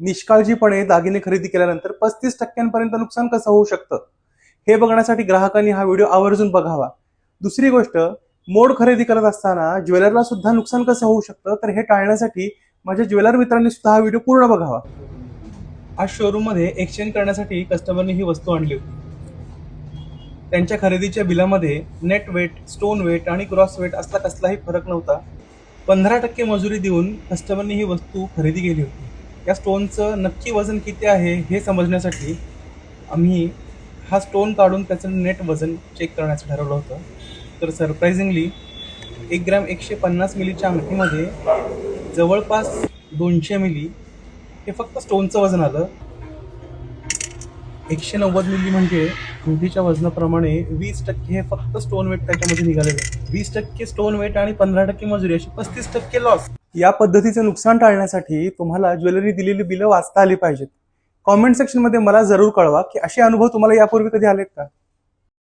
निष्काळजीपणे दागिने खरेदी केल्यानंतर पस्तीस टक्क्यांपर्यंत नुकसान कसं होऊ शकतं? हे बघण्यासाठी ग्राहकांनी हा व्हिडिओ आवर्जून बघावा. दुसरी गोष्ट मोड खरेदी करत असताना ज्वेलरला सुद्धा नुकसान कसं होऊ शकतं? तर हे टाळण्यासाठी माझ्या ज्वेलर मित्रांनी सुद्धा हा व्हिडिओ पूर्ण बघावा. आज शोरूममध्ये एक्सचेंज करण्यासाठी कस्टमरने ही वस्तू आणली होती. त्यांच्या खरेदीच्या बिलामध्ये नेट वेट स्टोन वेट आणि क्रॉस वेट असला कसलाही फरक नव्हता. पंधरा टक्के मजुरी देऊन कस्टमरने ही वस्तू खरेदी केली होती. या स्टोनचं नक्की वजन किती आहे हे समजण्यासाठी आम्ही हा स्टोन काढून त्याचं नेट वजन चेक करण्याचं ठरवलं होतं. तर सरप्रायझिंगली एक ग्रॅम एकशे पन्नास मिलीच्या अंगठीमध्ये जवळपास दोनशे मिली हे फक्त स्टोनचं वजन आलं. एकशे नव्वद मिली म्हणजे अंगठीच्या वजनाप्रमाणे वीस टक्के हे फक्त स्टोन वेट त्याच्यामध्ये निघालेलं वीस टक्के स्टोन वेट आणि पंधरा टक्के मजुरी अशी पस्तीस टक्के लॉस या पद्धतीचं नुकसान टाळण्यासाठी तुम्हाला ज्वेलरी दिलेली बिलं वाचता आली पाहिजेत. कॉमेंट सेक्शनमध्ये मला जरूर कळवा की असे अनुभव तुम्हाला यापूर्वी कधी आलेत का?